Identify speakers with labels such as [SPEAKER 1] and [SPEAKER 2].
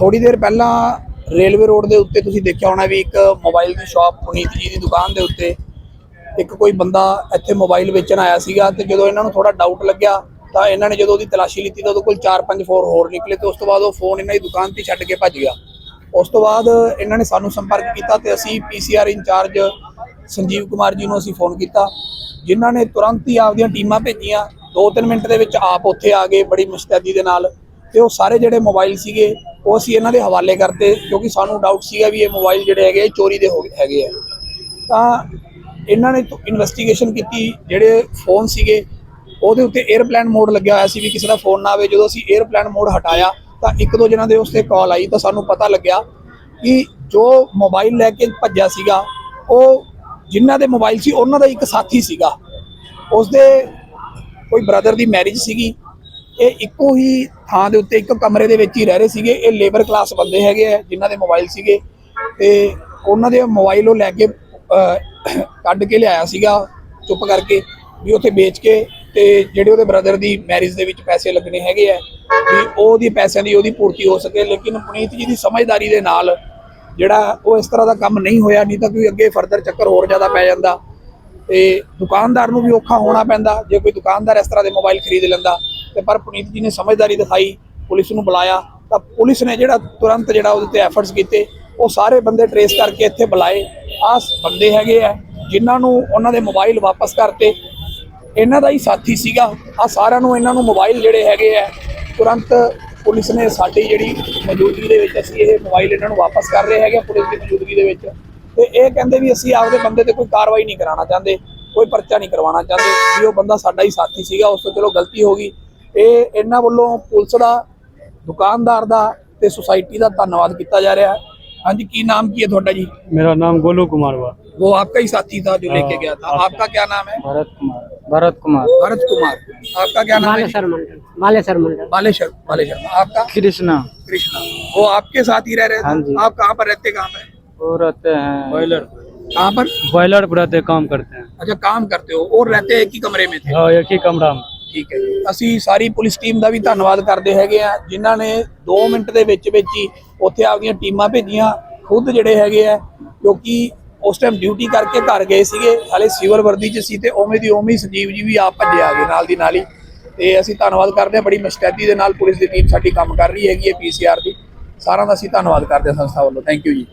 [SPEAKER 1] ਥੋੜੀ ਦੇਰ ਪਹਿਲਾਂ ਰੇਲਵੇ ਰੋਡ ਦੇ ਉੱਤੇ ਤੁਸੀਂ ਦੇਖਿਆ ਹੋਣਾ ਵੀ ਇੱਕ ਮੋਬਾਈਲ ਦੀ ਸ਼ਾਪ ਪੁਨੀਤ ਜੀ ਦੀ ਦੁਕਾਨ ਦੇ ਉੱਤੇ ਇੱਕ ਕੋਈ ਬੰਦਾ ਇੱਥੇ ਮੋਬਾਈਲ ਵੇਚਣ ਆਇਆ ਸੀਗਾ ਤੇ ਜਦੋਂ ਇਹਨਾਂ ਨੂੰ ਥੋੜਾ ਡਾਊਟ ਲੱਗਿਆ ਤਾਂ ਇਹਨਾਂ ਨੇ ਜਦੋਂ ਉਹਦੀ ਤਲਾਸ਼ੀ ਲਿੱਤੀ ਤਾਂ ਉਹਦੇ ਕੋਲ 4-5 ਫੋਨ ਹੋਰ ਨਿਕਲੇ ਤੇ ਉਸ ਤੋਂ ਬਾਅਦ ਉਹ ਫੋਨ ਇਹਨਾਂ ਦੀ ਦੁਕਾਨ ਤੇ ਛੱਡ ਕੇ ਭੱਜ ਗਿਆ। ਉਸ ਤੋਂ ਬਾਅਦ ਇਹਨਾਂ ਨੇ ਸਾਨੂੰ ਸੰਪਰਕ ਕੀਤਾ ਤੇ ਅਸੀਂ ਪੀਸੀਆਰ ਇੰਚਾਰਜ ਸੰਜੀਵ ਕੁਮਾਰ ਜੀ ਨੂੰ ਅਸੀਂ ਫੋਨ ਕੀਤਾ, ਜਿਨ੍ਹਾਂ ਨੇ ਤੁਰੰਤ ਹੀ ਆਪਦੀਆਂ ਟੀਮਾਂ ਭੇਜੀਆਂ। 2-3 ਮਿੰਟ ਦੇ ਵਿੱਚ ਆਪ ਉੱਥੇ ਆ ਗਏ ਬੜੀ ਮੁਸਤੈਦੀ ਦੇ ਨਾਲ ਤੇ ਉਹ ਸਾਰੇ ਜਿਹੜੇ ਮੋਬਾਈਲ ਸੀਗੇ ਉਹ ਅਸੀਂ ਇਹਨਾਂ ਦੇ ਹਵਾਲੇ ਕਰਤੇ ਕਿਉਂਕਿ ਸਾਨੂੰ ਡਾਊਟ ਸੀਗਾ ਵੀ ਇਹ ਮੋਬਾਈਲ ਜਿਹੜੇ ਹੈਗੇ, ਇਹ ਚੋਰੀ ਦੇ ਹੋ ਗਏ, ਹੈਗੇ ਆ। ਤਾਂ ਇਹਨਾਂ ਨੇ ਇਨਵੈਸਟੀਗੇਸ਼ਨ ਕੀਤੀ, ਜਿਹੜੇ ਫੋਨ ਸੀਗੇ, ਉਹਦੇ ਉੱਤੇ 에ਅਰਪਲੇਨ ਮੋਡ ਲੱਗਿਆ ਹੋਇਆ ਸੀ ਵੀ ਕਿਸੇ ਦਾ ਫੋਨ ਨਾ ਆਵੇ। ਜਦੋਂ ਅਸੀਂ 에ਅਰਪਲੇਨ ਮੋਡ ਹਟਾਇਆ, ਤਾਂ ਇੱਕ ਦੋ ਜਣਾਂ ਦੇ ਉਸ ਤੇ ਕਾਲ ਆਈ, ਤਾਂ ਸਾਨੂੰ ਪਤਾ ਲੱਗਿਆ ਕਿ ਜੋ ਮੋਬਾਈਲ ਲੈ ਕੇ ਭੱਜਿਆ ਸੀਗਾ, ਉਹ ਜਿਨ੍ਹਾਂ ਦੇ ਮੋਬਾਈਲ ਸੀ, ਉਹਨਾਂ ਦਾ ਇੱਕ ਸਾਥੀ ਸੀਗਾ। ਉਸਦੇ ਕੋਈ ਬ੍ਰਦਰ ਦੀ ਮੈਰਿਜ ਸੀਗੀ ਇਹ ਇੱਕੋ ਹੀ ਥਾਂ ਦੇ ਉੱਤੇ ਇੱਕ ਕਮਰੇ ਦੇ ਵਿੱਚ ਹੀ ਰਹਿ ਰਹੇ ਸੀਗੇ। ਇਹ ਲੇਬਰ ਕਲਾਸ ਬੰਦੇ ਹੈਗੇ ਆ, ਜਿਨ੍ਹਾਂ ਦੇ ਮੋਬਾਈਲ ਸੀਗੇ। ਤੇ ਉਹਨਾਂ ਦੇ ਮੋਬਾਈਲ ਉਹ ਲੈ ਕੇ ਕੱਢ ਕੇ ਲਿਆਇਆ ਸੀਗਾ ਚੁੱਪ ਕਰਕੇ ਵੀ ਉੱਥੇ ਵੇਚ ਕੇ ਤੇ ਜਿਹੜੇ ਉਹਦੇ ਬ੍ਰਦਰ ਦੀ ਮੈਰਿਜ ਦੇ ਵਿੱਚ ਪੈਸੇ ਲੱਗਣੇ ਹੈਗੇ ਆ, ਵੀ ਉਹਦੀ ਪੈਸਿਆਂ ਦੀ ਉਹਦੀ ਪੂਰਤੀ ਹੋ ਸਕੇ। ਲੇਕਿਨ ਪੁਨੀਤ ਜੀ ਦੀ ਸਮਝਦਾਰੀ ਦੇ ਨਾਲ ਜਿਹੜਾ ਉਹ ਇਸ ਤਰ੍ਹਾਂ ਦਾ ਕੰਮ ਨਹੀਂ ਹੋਇਆ, ਨਹੀਂ ਤਾਂ ਕੋਈ ਅੱਗੇ ਫਰਦਰ ਚੱਕਰ ਹੋਰ ਜ਼ਿਆਦਾ ਪੈ ਜਾਂਦਾ ਤੇ ਦੁਕਾਨਦਾਰ ਨੂੰ ਵੀ ਔਖਾ ਹੋਣਾ ਪੈਂਦਾ। ਜੇ ਕੋਈ ਦੁਕਾਨਦਾਰ ਇਸ ਤਰ੍ਹਾਂ ਦੇ ਮੋਬਾਈਲ ਖਰੀਦ ਲੈਂਦਾ ਤੇ ਪਰ ਪੁਨੀਤ ਜੀ ਨੇ ਸਮਝਦਾਰੀ ਦਿਖਾਈ, ਪੁਲਿਸ ਨੂੰ ਬੁਲਾਇਆ, ਤਾਂ ਪੁਲਿਸ ਨੇ ਜਿਹੜਾ ਤੁਰੰਤ ਜਿਹੜਾ ਉਹਦੇ ਤੇ ਐਫਰਟਸ ਕੀਤੇ, ਉਹ ਸਾਰੇ ਬੰਦੇ ਟਰੇਸ ਕਰਕੇ ਇੱਥੇ ਬੁਲਾਏ। ਆਹ ਬੰਦੇ ਹੈਗੇ ਆ, ਜਿਨ੍ਹਾਂ ਨੂੰ ਉਹਨਾਂ ਦੇ ਮੋਬਾਈਲ ਵਾਪਸ ਕਰਤੇ। ਇਹਨਾਂ ਦਾ ਹੀ ਸਾਥੀ ਸੀਗਾ। ਆ ਸਾਰਿਆਂ ਨੂੰ ਇਹਨਾਂ ਨੂੰ ਮੋਬਾਈਲ ਜਿਹੜੇ ਹੈਗੇ ਆ, ਤੁਰੰਤ ਪੁਲਿਸ ਨੇ ਸਾਡੀ ਜਿਹੜੀ ਮੌਜੂਦਗੀ ਦੇ ਵਿੱਚ ਅਸੀਂ ਇਹ ਮੋਬਾਈਲ ਇਹਨਾਂ ਨੂੰ ਵਾਪਸ ਕਰ ਰਹੇ ਹੈਗੇ ਪੁਲਿਸ ਦੀ ਮੌਜੂਦਗੀ ਦੇ ਵਿੱਚ। ਤੇ ਇਹ ਕਹਿੰਦੇ ਵੀ ਅਸੀਂ ਆਪਦੇ ਬੰਦੇ ਤੇ ਕੋਈ ਕਾਰਵਾਈ ਨਹੀਂ ਕਰਾਉਣਾ ਚਾਹੁੰਦੇ, ਕੋਈ ਪਰਚਾ ਨਹੀਂ ਕਰਵਾਉਣਾ ਚਾਹੁੰਦੇ, ਵੀ ਉਹ ਬੰਦਾ ਸਾਡਾ ਹੀ ਸਾਥੀ ਸੀਗਾ, ਉਸ ਤੋਂ ਚਲੋ ਗਲਤੀ ਹੋ ਗਈ। ਇਹ ਇਹਨਾਂ ਵੱਲੋਂ ਪੁਲਿਸ ਦਾ ਦੁਕਾਨਦਾਰ ਦਾ ਤੇ ਸੁਸਾਇਟੀ ਦਾ ਧੰਨਵਾਦ ਕੀਤਾ ਜਾ ਰਿਹਾ ਹੈ ਹਾਂਜੀ ਕੀ ਨਾਮ ਕੀ ਹੈ ਤੁਹਾਡਾ ਜੀ
[SPEAKER 2] मेरा नाम गोलू कुमार हुआ
[SPEAKER 1] वो आपका ही साथी था जो लेके गया था आपका क्या नाम है
[SPEAKER 2] भरत कुमार भरत कुमार
[SPEAKER 1] भरत कुमार आपका क्या नाम है जी?
[SPEAKER 3] मालेश्वर मंडल मालेश्वर मंडल
[SPEAKER 1] बालेश्वर बालेश्वर आपका
[SPEAKER 2] कृष्णा
[SPEAKER 1] कृष्णा वो आपके साथ ही रह रहे
[SPEAKER 2] हाँ
[SPEAKER 1] थे
[SPEAKER 2] जी।
[SPEAKER 1] आप कहाँ पर रहते कहाँ पर
[SPEAKER 2] वो रहते हैं बॉयलर
[SPEAKER 1] कहाँ पर
[SPEAKER 2] बॉयलर पर रहते काम करते हैं
[SPEAKER 1] अच्छा काम करते हो और रहते एक ही कमरे में थे
[SPEAKER 2] हाँ एक ही कमरा में
[SPEAKER 1] ਠੀਕ ਹੈ ਜੀ। ਅਸੀਂ ਸਾਰੀ ਪੁਲਿਸ ਟੀਮ ਦਾ ਵੀ ਧੰਨਵਾਦ ਕਰਦੇ ਹੈਗੇ ਆ, ਜਿਨ੍ਹਾਂ ਨੇ 2 ਮਿੰਟ ਦੇ ਵਿੱਚ ਵਿੱਚ ਹੀ ਉੱਥੇ ਆਪਦੀਆਂ ਟੀਮਾਂ ਭੇਜੀਆਂ, ਖੁਦ ਜਿਹੜੇ ਹੈਗੇ ਆ, ਕਿਉਂਕਿ ਉਸ ਟਾਈਮ ਡਿਊਟੀ ਕਰਕੇ ਘਰ ਗਏ ਸੀਗੇ, ਹਾਲੇ ਸਿਵਲ ਵਰਦੀ 'ਚ ਸੀ ਤੇ ਉਵੇਂ ਦੀ ਉਵੇਂ ਹੀ ਸੰਜੀਵ ਜੀ ਵੀ ਆਪ ਭੱਜੇ ਆ ਗਏ ਨਾਲ ਦੀ ਨਾਲ ਹੀ। ਤੇ ਅਸੀਂ ਧੰਨਵਾਦ ਕਰਦੇ ਹਾਂ, ਬੜੀ ਮੁਸਤੈਦੀ ਦੇ ਨਾਲ ਪੁਲਿਸ ਦੀ ਟੀਮ ਸਾਡੀ ਕੰਮ ਕਰ ਰਹੀ ਹੈਗੀ ਹੈ ਪੀਸੀਆਰ ਦੀ। ਸਾਰਿਆਂ ਦਾ ਅਸੀਂ ਧੰਨਵਾਦ ਕਰਦੇ ਹਾਂ ਸੰਸਥਾ ਵੱਲੋਂ। ਥੈਂਕ ਯੂ ਜੀ।